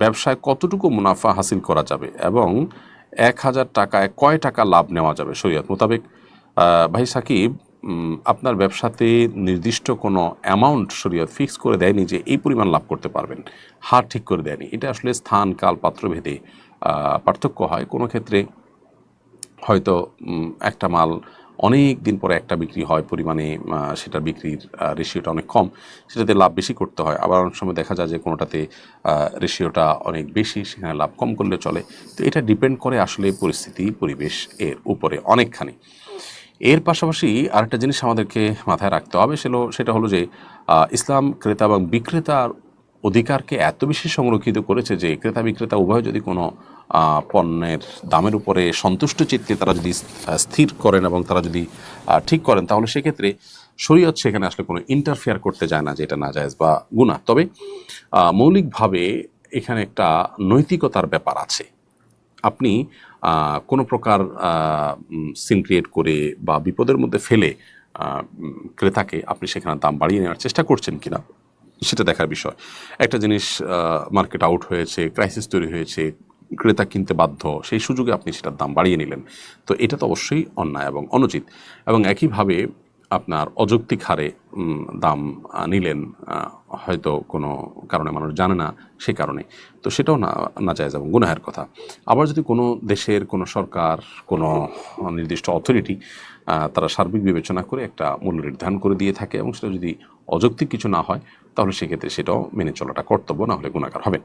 ব্যবসায় কতটুকু মুনাফা হাসিল করা যাবে এবং এক হাজার টাকায় কয় টাকা লাভ নেওয়া যাবে? শরীয়ত মোতাবেক ভাই সাকিব আপনার ব্যবসাতে নির্দিষ্ট কোনো অ্যামাউন্ট শরীয়ত ফিক্স করে দেয়নি যে এই পরিমাণ লাভ করতে পারবেন। হার ঠিক করে দেয়নি। এটা আসলে স্থান, কাল, পাত্রভেদে পার্থক্য হয়। কোনো ক্ষেত্রে হয়তো একটা মাল অনেক দিন পরে একটা বিক্রি হয় পরিমাণে সেটার বিক্রির রেশিওটা অনেক কম, সেটাতে লাভ বেশি করতে হয়। আবার অনেক সময় দেখা যায় যে কোনোটাতে রেশিওটা অনেক বেশি, সেখানে লাভ কম করলে চলে। তো এটা ডিপেন্ড করে আসলে পরিস্থিতি, পরিবেশ এর উপরে অনেকখানি। এর পাশাপাশি আরেকটা জিনিস আমাদেরকে মাথায় রাখতে হবে সেটা সেটা হলো যে ইসলাম ক্রেতা এবং বিক্রেতার অধিকারকে এত বেশি সংরক্ষিত করেছে যে ক্রেতা বিক্রেতা উভয় যদি কোনো পণ্যের দামের উপরে সন্তুষ্ট চিত্তে তারা যদি স্থির করেন এবং তারা যদি ঠিক করেন, তাহলে সেক্ষেত্রে শরীয়ত সেখানে আসলে কোনো ইন্টারফেয়ার করতে যায় না যে এটা না যায় বা গুণা তবে মৌলিকভাবে এখানে একটা নৈতিকতার ব্যাপার আছে। আপনি কোনো প্রকার সিন ক্রিয়েট করে বা বিপদের মধ্যে ফেলে ক্রেতাকে আপনি সেখানে দাম বাড়িয়ে নেওয়ার চেষ্টা করছেন কিনা? সেটা দেখার বিষয়। একটা জিনিস মার্কেট আউট হয়েছে ক্রাইসিস তৈরি হয়েছে, ক্রেতা কিনতে বাধ্য, সেই সুযোগে আপনি সেটার দাম বাড়িয়ে নিলেন। তো এটা তো অবশ্যই অন্যায় এবং অনুচিত। এবং একইভাবে আপনার অযৌক্তিক হারে দাম নিলেন হয়তো কোনো কারণে মানুষ জানে না সে কারণে। তো সেটাও না না যায় এবং গুনাহের কথা। আবার যদি কোনো দেশের, কোনো সরকার, কোনো নির্দিষ্ট অথরিটি তারা সার্বিক বিবেচনা করে একটা মূল্য নির্ধারণ করে দিয়ে থাকে এবং সেটা যদি অযৌক্তিক কিছু না হয়, তাহলে সেক্ষেত্রে সেটাও মেনে চলাটা কর্তব্য, না হলে গুণাকার হবে।